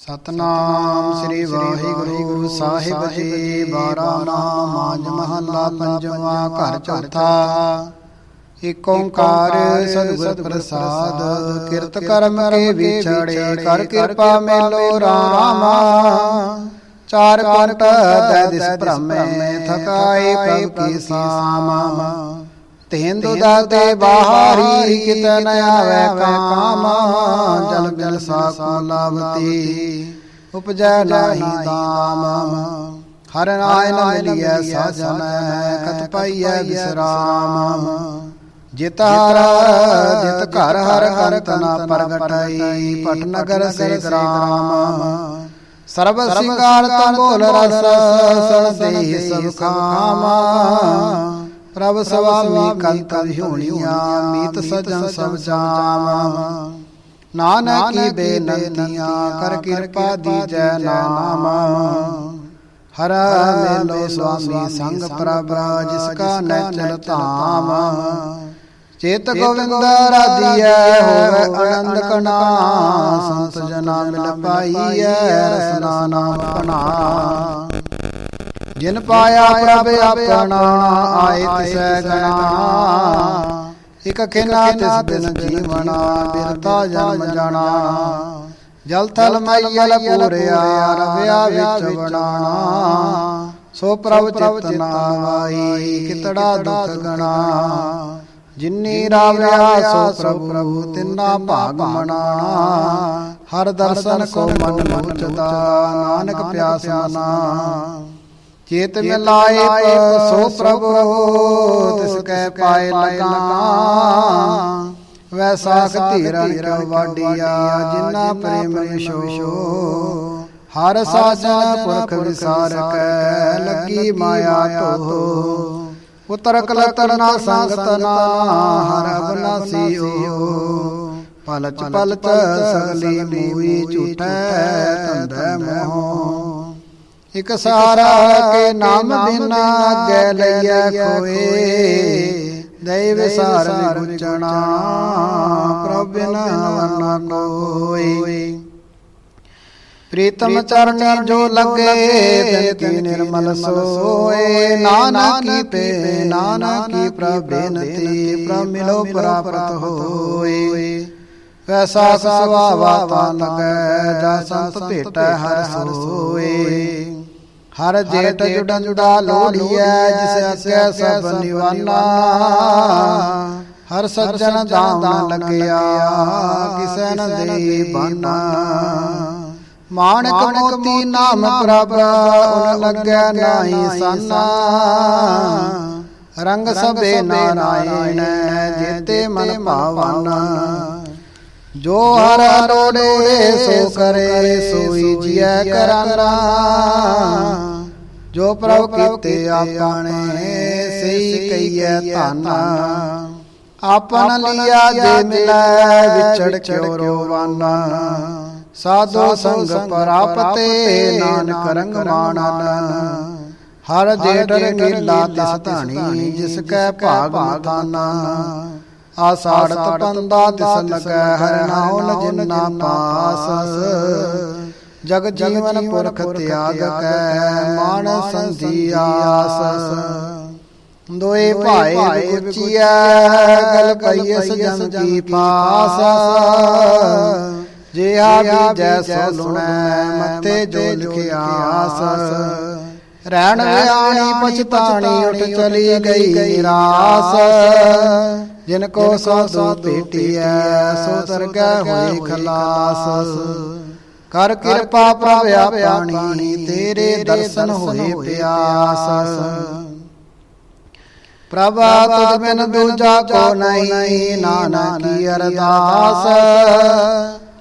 ਸਤਨਾਮ ਸ੍ਰੀ ਵਾਹਿਗੁਰੂ ਸਾਹਿਬ ਜੀ ਬਾਰਾ ਨਾਮ ਮਾਜ ਮਹੱਲਾ ਪੰਜਵਾਂ ਘਰ ਚੌਥਾ। ਏਕ ਓੰਕਾਰ ਸਤਿਗੁਰ ਪ੍ਰਸਾਦ ਕਿਰਤ ਕਰਮ ਕੇ ਵਿਛੜੇ ਕਰ ਕਿਰਪਾ ਮੇਲੋ ਰਾਮ। ਚਾਰ ਕੰਟ ਤੈ ਦਿਸ ਭ੍ਰਮੇ ਥਕਾਏ ਪ੍ਰਭ ਕੀ ਸਾਮ। ਤੇਂਦੁ ਦਾਤੇ ਬਾਹਰੀ ਕਿਤ ਨ ਆਵੇ ਕਾਮ। ਜਲ ਬਿਲ ਸਾਕੋ ਲਾਵਤੀ। ਉਪਜੈ ਨਾਹੀ ਦਾਮ ਹਰ ਨਾਇਨ ਮਿਲਿਐ ਸਾਜਨ ਕਤ ਪਾਈਐ ਵਿਸਰਾਮ। ਜਿਤ ਹਰ ਜਿਤ ਘਰ ਹਰ ਕੰਤ ਨਾ ਪ੍ਰਗਟਾਈ। ਪਟ ਨਗਰ ਸੇ ਗ੍ਰਾਮ। ਸਰਬ ਸਿੰਗਾਰ ਤੰਬੋਲ ਰਸ ਸੁਣ ਦੇ ਸਭ ਕਾਮਾ। ਪ੍ਰਭ ਸੁਆਮੀ ਕੰਤ ਹਿਉਣੀਆਂ ਮੀਤ ਸਜਣ ਸਭ ਜਾਮ। ਨਾਨਕ ਕੀ ਬੇਨੰਤੀਆਂ ਕਰ ਕਿਰਪਾ ਦੀਜੈ ਨਾਮ। ਹਰ ਮੇਲੋ ਸੁਆਮੀ ਸੰਗ ਪ੍ਰਭ ਜਿਸ ਕਾ ਨੈਚਲ ਧਾਮ। ਚੇਤ ਗੋਵਿੰਦ ਰਾਧੀਐ ਹੋਵੇ ਆਨੰਦ ਕਣਾ। ਸੰਤ ਜਨਾ ਮਿਲ ਪਾਈਐ ਰਸਨਾ ਨਾਮ ਕਣਾ। ਜਿਨ ਪਾਇਆ ਪ੍ਰਭ ਆਪਣਾ ਆਏ ਤਿਸੈ ਗਣਾ ਇਕ ਖਿਨਾ ਤਿਸ ਬਿਨ ਜੀਵਣਾ ਬਿਰਤਾ ਜਨਮ ਜਾਣਾ। ਜਲ ਥਲ ਮਈਲ ਪੂਰਿਆ ਰਵਿਆ ਵਿੱਚ ਬਣਾਣਾ ਸੋ ਪ੍ਰਭ ਚਿਤਨਾ ਵਾਈ ਕਿਤੜਾ ਦੁਖ ਗਣਾ। ਜਿਨੀ ਰਾਵਿਆ ਸੋ ਪ੍ਰਭੂ ਤਿੰਨਾ ਭਾਗ ਮਨਾਣਾ ਹਰ ਦਰਸ਼ਨ ਕੋ ਮਨ ਮੁਚਦਾ ਨਾਨਕ ਪਿਆਸਾ ਨਾ ਚੇਤ ਮਿਲਾਏ ਸੋ ਪ੍ਰਭੂ ਤਿਸ ਕੈ ਪਾਏ ਲਗਾ ਵੈਸਾਖ ਧੀਰਨ ਕਿਉ ਵਾਡੀਆ ਜਿਨਾ ਪ੍ਰੇਮ ਵਿਸ਼ੋ ਹਰ ਸਾਜਨ ਪੁਰਖ ਵਿਸਾਰ ਕੈ ਲੱਗੀ ਮਾਇਆ ਤੋ ਉਤਰ ਕਲਤਰ ਨਾ ਸੰਗਤ ਨਾ ਹਰ ਅਬਨਾਸੀਓ ਪਲਚ ਪਲਚ ਸਗਲੀ ਮੂਈ ਝੂਠੈ ਤੰਦੈ ਮੋਹ ਇਕ ਸਾਰਾ ਕੇ ਨਾਮ ਬਿਨਾ ਅੱਗੇ ਲਈਐ ਕੋਏ ਦੈ ਵਿਸਾਰ ਵਿਗੁਚਣਾ ਪ੍ਰਭ ਬਿਨਾ ਨਾ ਕੋਈ ਪ੍ਰੀਤਮ ਚਰਣੀ ਜੋ ਲਗੇ ਤਿਨ ਕੀ ਨਿਰਮਲ ਸੋਏ। ਨਾਨਕ ਕੀ ਪੇ ਨਾਨਕ ਕੀ ਪ੍ਰਭ ਬੇਨਤੀ ਪ੍ਰਭ ਮਿਲੋ ਪ੍ਰਾਪਤ ਹੋਏ। ਵੈਸਾ ਸੁਭਾਵਾ ਤਾ ਲਗੈ ਜਾ ਸੰਤ ਭੇਟੈ ਹਰ ਸੋਏ। ਹਰ ਜੇਟ ਜੁੜਨ ਜੁੜਾ ਲੋੜੀਐ ਜਿਸ ਅੱਗੇ ਸਭ ਨਿਵਾਨਾ। ਹਰ ਸੱਜਣ ਦਾਮ ਲੱਗਿਆ ਕਿਸੈ ਨ ਦੇਈ ਬਾਨਾ। ਮਾਣਕ ਮੋਤੀ ਨਾਮ ਪ੍ਰਭ ਉਨ ਲੱਗੈ ਨਾਹੀ ਸਾਨਾ। ਰੰਗ ਸਭੇ ਨਾਰਾਇਣ ਜੀਤੇ ਮਨ ਭਾਵਨਾ। ਜੋ ਹਰ ਰੋੜੇ ਸੋ ਕਰੇ ਸੋਈ ਜੀਐ ਕਰਾਨਾ ਜੋ ਪ੍ਰਭ ਕੀਤੇ ਆਪਣੇ ਸਈ ਕਈਐ ਧਾਨਾ ਆਪਨ ਲਿਆ ਜੇ ਮਿਲੈ ਵਿਛੜ ਕਿਉ ਰੋਵਾਨਾ ਸਾਧੋ ਸੰਗ ਪ੍ਰਾਪਤੇ ਨਾਨਕ ਰੰਗ ਮਾਣਨ ਹਰ ਜੇਠ ਰੰਗੀਲਾ ਤਿਸ ਧਾਣੀ ਜਿਸ ਕੈ ਭਾਗ ਮਤਾਨਾ ਆਸਾੜਤ ਪੰਦਾ ਤਿਸ ਲਗੈ ਹਰਿ ਨਾਉ ਜਿਨਾ ਪਾਸ। ਜਗ ਜੀਵਨ ਪੁਰਖ ਤਿਆਗ ਕੈ ਮਾਨ ਸੰਧੀ ਆਸ। ਦੋਏ ਭਾਏ ਵਿਗੁਚੀਐ ਗਲ ਪਈਐ ਸਜਨ ਕੀ ਪਾਸ। ਜੇ ਆ ਬੀਜੈ ਸੋ ਲੁਣੈ ਮੱਥੇ ਜੋ ਲਿਖਿਆ ਆਸ। ਰਹਿਣ ਵਿਆਣੀ ਪਛਤਾਣੀ ਉਠ ਚਲੀ ਗਈ ਨਿਰਾਸ ਜਿਨ ਕੋ ਸਾਧੂ ਭੇਟਿਐ ਸੋ ਦਰਗਹਿ ਹੋਏ ਖਲਾਸ। ਕਰ ਕਿਰਪਾ ਪ੍ਰਭਿਆ ਪਾਣੀ ਤੇਰੇ ਦਰਸ਼ਨ ਹੋਏ ਪਿਆਸ। ਪ੍ਰਭਾ ਤੁਧ ਬਿਨ ਦੂਜਾ ਕੋ ਨਹੀਂ ਨਾਨਕ ਕੀ ਅਰਦਾਸ।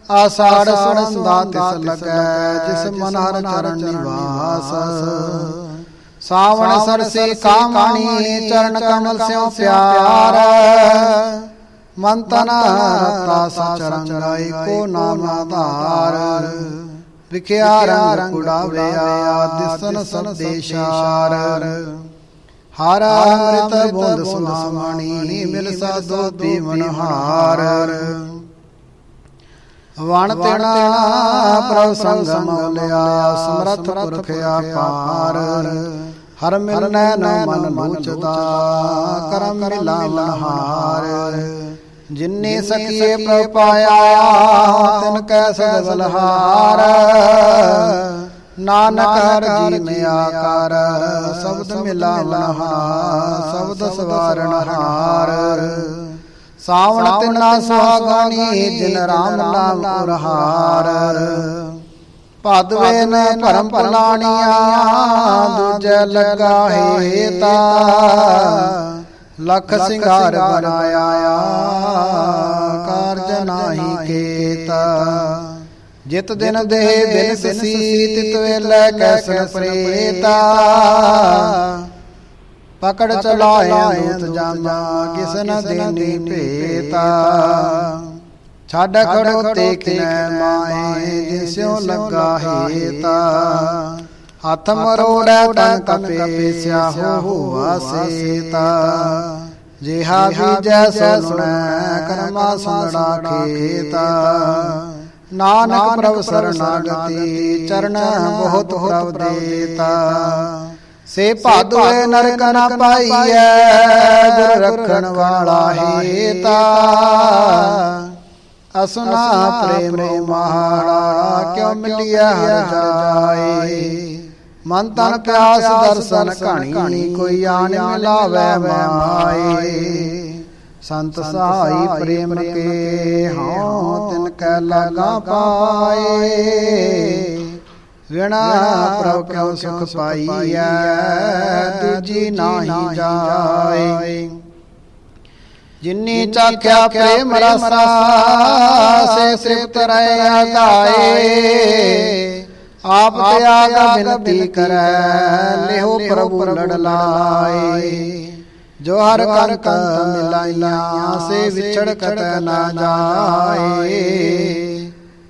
ਆਸਾੜ ਸੁਣਦਾ ਤਿਸ ਲਗੈ ਜਿਸ ਮਨ ਹਰ ਚਰਨ ਨਿਵਾਸ। ਸਾਵਣ ਸਰਸੇ ਕਾਮਣੀ ਚਰਨ ਕਮਲ ਸਿਉ ਪਿਆਰ। ਮਨ ਤਨ ਰਤਾ ਸਚਰੰਗਾਈ ਕੋ ਨਾਮ ਆਧਾਰ। ਵਿਖਿਆ ਰੰਗ ਕੁੜਾਵਿਆ ਦਿਸਨ ਸੰਦੇਸ਼ਾਰ। ਹਰ ਅੰਮ੍ਰਿਤ ਬੁੰਦ ਸੁਨਾਮਣੀ ਮਿਲ ਸਾਧੋ ਦੀਵਨ ਹਾਰ ਵਣ ਤੇਣਾ ਪ੍ਰਭ ਸੰਗ ਮੌਲਿਆ ਸਮਰਥ ਪੁਰਖ ਆਪਾਰ ਹਰ ਮਿਲਨੈ ਨ ਮਨ ਲੋਚਦਾ ਕਰਮ ਮਿਲਾਵਨ ਹਾਰ ਜਿਨਨੇ ਸਕੀਏ ਪ੍ਰਭ ਪਾਇਆ, ਤਿਨ ਕੈ ਸਦ ਬਲਹਾਰ। ਨਾਨਕ ਹਰ ਜੀ ਮੈਂ ਆਕਾਰ, ਸ਼ਬਦ ਮਿਲਾਵਨ ਹਾਰ ਸ਼ਬਦ ਸਵਾਰਣ ਹਾਰ। ਸਾਵਣ ਤਿਨਾ ਸੁਹਾਗਾਨੀ ਜਿਨ ਰਾਮ ਨਾਮ ਪੁਰਹਾਰ। ਭਾਦਵੇ ਨ ਭਰਮ ਭਲਾਣੀਆਂ ਦੂਜੇ ਲਗਾ ਹੇਤਾ। ਲਖ ਸਿੰਗਾਰ ਬਣਾਇਆ ਕਾਰਜ ਨਾਹੀ ਕੇਤਾ ਜਿਤ ਦਿਨ ਦੇ ਬਿਨ ਸਸੀ ਤਿਤ ਵੇਲੇ ਕੈਸਨ ਪ੍ਰੇਤਾ। ਪਕੜ ਚਲਾਇਆ ਦੂਤ ਜਾਮਾ ਕਿਸ ਨ ਦੇਨੀ ਭੇਤਾ ਛੱਡ ਖੜੋ ਤੇ ਕਿਨੈ ਮਾਏ ਜਿਸਿਉ ਲੱਗਾ ਹੇਤਾ ਹੱਥ ਮਰੋੜੈ ਤਨ ਕਪੇ ਸਿਆਹੋ ਹੋਆ ਸੇਤਾ ਜਿਹਾ ਬੀਜੈ ਸੋ ਸੁਣੈ ਕਰਮਾ ਸੁਣੜਾ ਖੇਤਾ ਨਾਨਕ ਪ੍ਰਭ ਸਰਨਾਗਤੀ ਚਰਨ ਬਹੁਤ ਪ੍ਰਭ ਦੇਤਾ ਸੇ ਭਾਦੁਏ ਨਰਕ ਨ ਪਾਈਐ ਗੁਰ ਰੱਖਣ ਵਾਲਾ ਹੇਤਾ। ਅਸਨਾ ਪ੍ਰੇਮ ਮਹਾਰਾ ਕਿਉ ਮਿਲਿਆ ਹਰ ਜਾਏ। ਮਨ ਤਨ ਪਿਆਸ ਦਰਸ਼ਨ ਕਹਾਣੀ ਕੋਈ ਆਣ ਮਿਲਾਵੇ ਮਾਏ। ਸੰਤ ਸਹਾਈ ਪ੍ਰੇਮ ਕੇ ਹਉ ਤਿਨ ਕੈ ਲਗਾ ਪਾਏ। ਵਿਣਾ ਪ੍ਰਭ ਕਿਉ ਸੁਖ ਪਾਈਐ ਦੂਜੀ ਨਾਹੀ ਜਾਏ। ਜਿਨੀ ਚਾਖਿਆ ਪ੍ਰੇਮ ਰਸਾ ਸੇ ਤ੍ਰਿਪਤ ਰਹਿ ਗਾਏ। ਆਪ ਤਿਆਗ ਬਿਨਤੀ ਕਰੈ ਲਿਹੋ ਪ੍ਰਭੂ ਲੜ ਲਾਏ ਜੋ ਹਰ ਕੰਤ ਮਿਲਾਈਆਂ ਸੇ ਵਿਛੜ ਕਤ ਨਾ ਜਾਏ।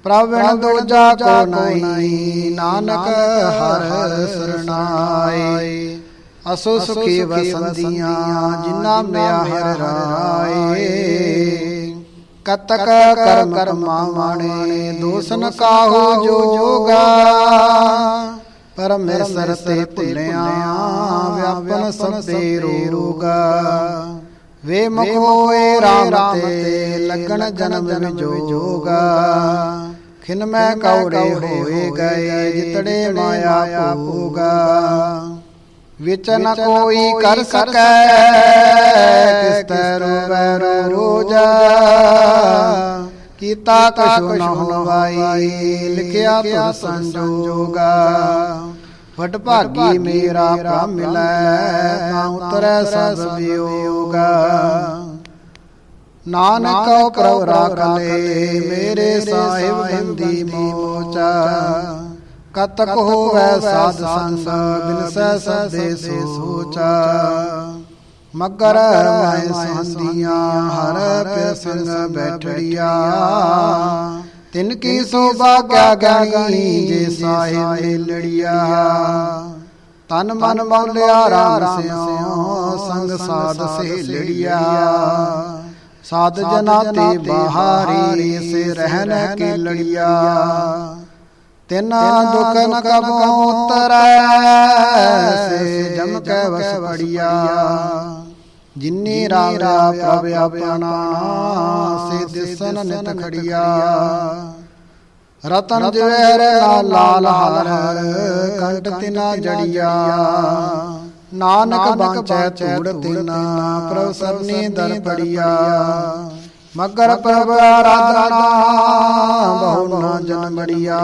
ਪ੍ਰਵਣ ਦੂਜਾ ਕੋ ਨਹੀਂ ਨਾਨਕ ਹਰ ਸਰਣਾਏ ਅਸੋ ਸੁਖੀ ਵਸੰਦੀਆਂ ਜਿਨਾ ਮਿਆ ਹਰ ਰਾਏ। ਕਤਕ ਕਰਮ ਕਰਮਾ ਮਾਣੇ ਦੋਸਨ ਕਾਹੂ ਜੋ ਜੋਗਾ। ਪਰਮੇਸ਼ਰ ਤੇ ਭੁੱਲਿਆ ਵਿਆਪਨ ਸਭੇ ਰੋਗਾ। ਵੇ ਮੁਖ ਹੋਏ RAM ਤੇ ਲੱਗਣ ਜਨਮ ਵਿਜੋਗਾ। ਖਿਨ ਮੈਂ ਕੌੜੇ ਹੋਏ ਗਏ ਜਿਤੜੇ ਮਾਇਆ ਭੋਗਾ ਵਿਚ ਨ ਕੋਈ ਕਰ ਸਕੈ ਕਿਸ ਤਰੁ ਰੋਜਾ ਕੀਤਾ ਕਛੁ ਨ ਹੋਵਾਈ ਲਿਖਿਆ ਤੁਰ ਸੰਜੋਗਾ ਵਡ ਭਾਗੀ ਮੇਰਾ ਪ੍ਰਭ ਮਿਲੈ ਤਾਂ ਉਤਰੈ ਸਭ ਵਿਯੋਗਾ ਨਾਨਕ ਪ੍ਰਭ ਰਾਖ ਲੈ ਮੇਰੇ ਸਾਹਿਬ ਬੰਦੀ ਮੋਚਾ। ਕਤਕ ਹੋਵੈ ਸਾਧ ਸੰਗ ਬਿਨਸੈ ਸਦੇ ਸੋਚਾ। ਮਗਰ ਮੈਂ ਸੰਧੀਆਂ ਹਰ ਪਿ ਸੰਗ ਬੈਠੜੀਆ। ਤਿਨ ਕੀ ਸੋਭਾ ਕਿਆ ਗਾਣੀ ਜੇ ਸਾਹਿਬ ਲੜੀਆ ਤਨ ਮਨ ਮੌਲਿਆ ਰਾਮ ਸਿਓ ਸੰਗ ਸਾਧ ਸਹੇਲੜੀਆ ਸਾਧ ਜਨਾ ਤੇ ਬਾਹਾਰੀ ਸੇ ਰਹਿਨ ਕੀ ਲੜੀਆ ਤਿਨਾ ਦੁਖ ਨ ਕਬੋ ਉਤਰੈ ਸੇ ਜਮ ਕੈ ਵਸ ਪੜੀਆ। ਜਿਨੀ ਰਾਮ ਰਾ ਪ੍ਰਭ ਆਪਣਾ ਸੇ ਦਿਸਨ ਨਿਤ ਖੜੀਆ। ਰਤਨ ਜਵਹਿਰ ਲਾਲ ਹਾਰ ਕੰਟ ਤਿਨਾ ਜੜੀਆ। ਨਾਨਕ ਬਾਂਚੈ ਧੂੜ ਤਿਨਾ ਪ੍ਰਭ ਸਰਨੀ ਦਰ ਪੜੀਆ ਮਗਰ ਪ੍ਰਭ ਆਰਾਧਨਾ ਬਹੁ ਨਾ ਜਨਮੜੀਆ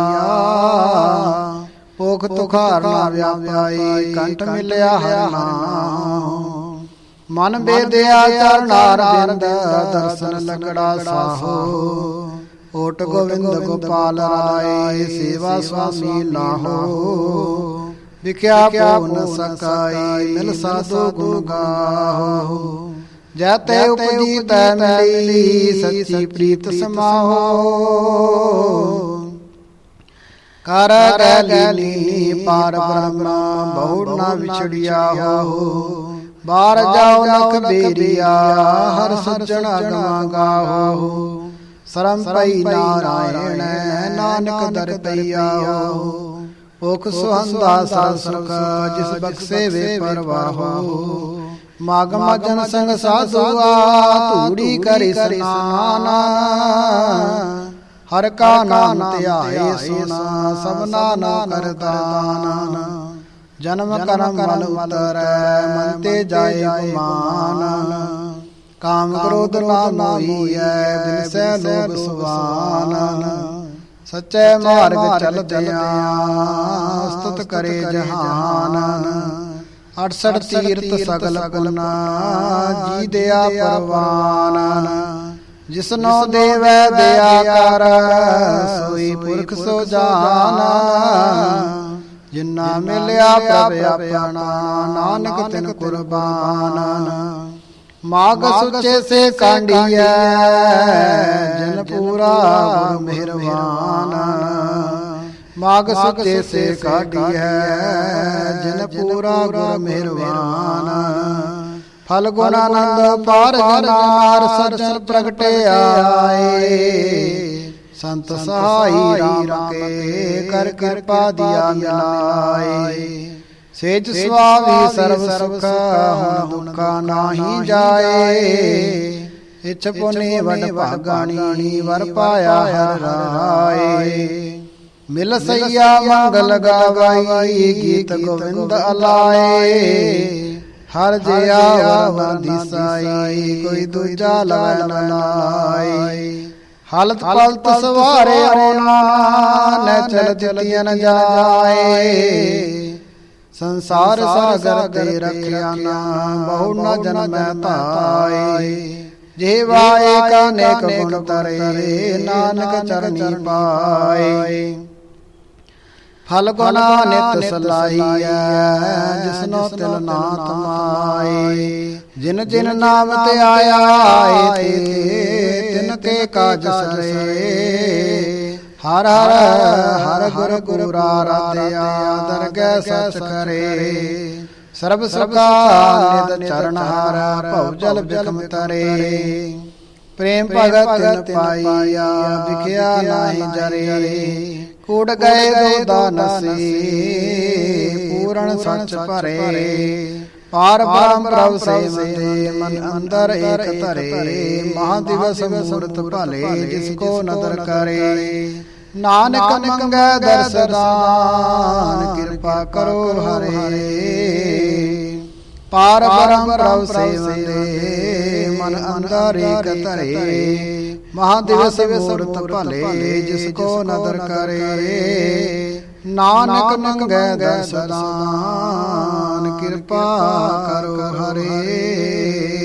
ਭੁਖ ਤੁਖਾਰ ਨਾ ਵਿਆਪਾਈ ਕੰਠ ਮਿਲਿਆ ਹਰ ਨਾਮ ਮਨ ਬੇਦਿਆ ਚਰਨਾਰ ਬਿੰਦ ਦਰਸ਼ਨ ਲਗੜਾ ਸਾਹੋ। ਓਟ ਗੋਵਿੰਦ ਗੋਪਾਲ ਰਾਏ ਸੇਵਾ ਸੁਆਮੀ ਲਾਹੋ। ਵਿਖਿਆ ਪੋ ਨ ਸਕਾਈ ਮਿਲ ਸਾਧੂ ਗੁਣ ਗਾਹੋ। ਜੈ ਤੇ ਉਪਜੀ ਤੈ ਮਿਲੀ ਸੱਚੀ ਪ੍ਰੀਤ ਸਮਾਹੋ। ਕਰ ਕੈ ਲੀਨੀ ਪਾਰ ਬ੍ਰਹਮਾ ਬਹੁ ਨਾ ਵਿਛੜਿਆ ਹੋ ਬਾਰ ਜਾਉ ਲਖ ਬੇਰੀਆ ਹਰ ਸੱਜਣ ਅਗਮਾ ਗਾਹੋ। ਸਰਮ ਪਈ ਨਾਰਾਇਣ ਨਾਨਕ ਦਰ ਪਈਆਓ ਭੁਖ ਸੁਹੰਦਾ ਸਰ ਸੁਖ ਜਿਸ ਬਖਸੇ ਵੇ ਪਰਵਾਹੋ ਮਾਗਮ ਜਨ ਸੰਗ ਸਾਧੂਆ ਧੂੜੀ ਕਰੀ ਸਨਾਨ। ਹਰ ਕਾ ਨਾਮ ਧਿਆਏ ਸੁਨਾ ਸਭਨਾ ਨਾ ਕਰਦਾਨ ਜਨਮ ਕਰਮ ਮਨ ਉਤਰੈ ਮਨ ਤੇ ਜਾਏ ਗੁਮਾਨ। ਕਾਮ ਕ੍ਰੋਧ ਲੋਭ ਮੋਹੀਐ ਬਿਨ ਸੈ ਲੋਭ ਸੁਵਾਨ ਸਚੈ ਮਾਰਗ ਚਲਦਿਆਂ ਸਤਤ ਕਰੇ ਜਹਾਨ। 68 ਤੀਰਥ ਸਗਲ ਪੁਨਾ ਜੀ ਦਿਆ ਪਰਵਾਨ। ਜਿਸਨੋ ਦੇਵੈ ਦਿਆ ਕਰ ਸੋਈ ਪੁਰਖ ਸੋ ਜਾਨਾ। ਜਿਨਾ। ਮਿਲਿਆ ਪ੍ਰਭ ਆਪਣਾ ਨਾਨਕ ਤਿਨ ਕੁਰਬਾਨ। ਮਾਗ ਸੁਚੇ ਸੇ ਕਾਂਡੀਐ ਜਨ ਪੂਰਾ ਗੁਰ ਮਿਹਰਬਾਨ ਮਾਗ ਸੁਚੇ ਸੇ ਕਾਂਡੀਐ ਜਨ ਪੂਰਾ ਗੁਰ ਮਿਹਰਬਾਨ ਫਲ ਗੁਣ ਆਨੰਦ ਪਾਰ ਜਨਾਰ ਸਜਣ ਪ੍ਰਗਟੇ ਆਏ। ਸੰਤ ਸਹਾਈ ਰਾਮ ਕੇ ਕਰ ਕਿਰਪਾ ਦਿਆ ਮਿਲਾਏ। ਸੇਜ ਸੁਆਵੀ ਸਰਬ ਸੁਖ ਹੁਣ ਦੁਖਾ ਨਾਹੀ ਜਾਏ। ਇਛ ਪੁਨੇ ਵਡ ਭਾਗਾਣੀ ਵਰ ਪਾਇਆ ਹਰ ਰਾਏ। ਮਿਲ ਸਈਆ ਮੰਗਲ ਗਾਵਾਈ ਗੀਤ ਗੋਵਿੰਦ ਅਲਾਏ। ਹਰ ਜਿਆ ਵਰਨ ਦਿਸਾਈ ਕੋਈ ਦੂਜਾ ਨ ਲਾਈ ਹਾਲਤ ਪਲਤ ਸਵਾਰੇ ਹੋਣਾ ਨੈ ਚਲ ਨ ਜਾਏ। ਸੰਸਾਰ ਸਾਗਰ ਤੇ ਰਖਿਆ ਨਾ ਬਹੁ ਨ ਜਨਮੈ ਧਾਏ। ਜੀਵਾ ਏਕ ਅਨੇਕ ਗੁਣ ਤਰੇ ਨਾਨਕ ਚਰਨੀ ਪਾਏ। ਫਲ ਗੁਨਾ ਨਿਤ ਸਲਾਈਐ ਜਿਸਨੋ ਤਿਲ ਨਾ ਤਮਾਏ। ਜਿਨ ਜਿਨ ਨਾਮ ਤੇ ਆਇਆ ਏ ਤੇ ਤਿਨ ਕੇ ਕਾਜ ਸਰੇ। ਹਰ ਹਰ ਹਰ ਗੁਰ ਗੁਰਾ ਰਤਿਆ ਦਰਗਹਿ ਸਚ ਕਰੇ। ਸਰਬ ਸੁਖਾ ਨਿਤ ਚਰਨ ਹਰ ਭਉ ਜਲ ਬਿਕਮ ਤਰੇ। ਪ੍ਰੇਮ ਭਗਤ ਤਿਨ ਪਾਈਆ ਵਿਖਿਆ ਨਾਹੀ ਜਰੇ। ਕੂੜ ਗਏ ਦੋ ਦਾਨਸੀ। ਪੂਰਨ ਸੱਚ ਭਰੇ। ਪਾਰ ਬ੍ਰਹਮ ਪ੍ਰਭ ਸੇਵਤੇ ਮਨ ਅੰਦਰ ਏਕ ਧਰੇ। ਮਹਾ ਦਿਵਸ ਮੂਰਤ ਭਲੇ ਜਿਸ ਕੋ ਨਦਰ ਕਰੇ। ਨਾਨਕ ਮੰਗੈ ਦਰਸਦਾਨ ਕਿਰਪਾ ਕਰੋ ਹਰੇ। ਪਾਰ ਬ੍ਰਹਮ ਪ੍ਰਭ ਸੇਵਤੇ ਮਨ ਅੰਦਰ ਏਕ ਧਰੇ। ਮਹਾ ਦਿਵਸ ਮੂਰਤ ਭਲੇ ਜਿਸ ਕੋ ਨਦਰ ਕਰੇ। ਨਾਨਕ ਮੰਗੈ ਦਰਸਦਾਨ ਕਿਰਪਾ ਕਰੋ ਹਰੇ।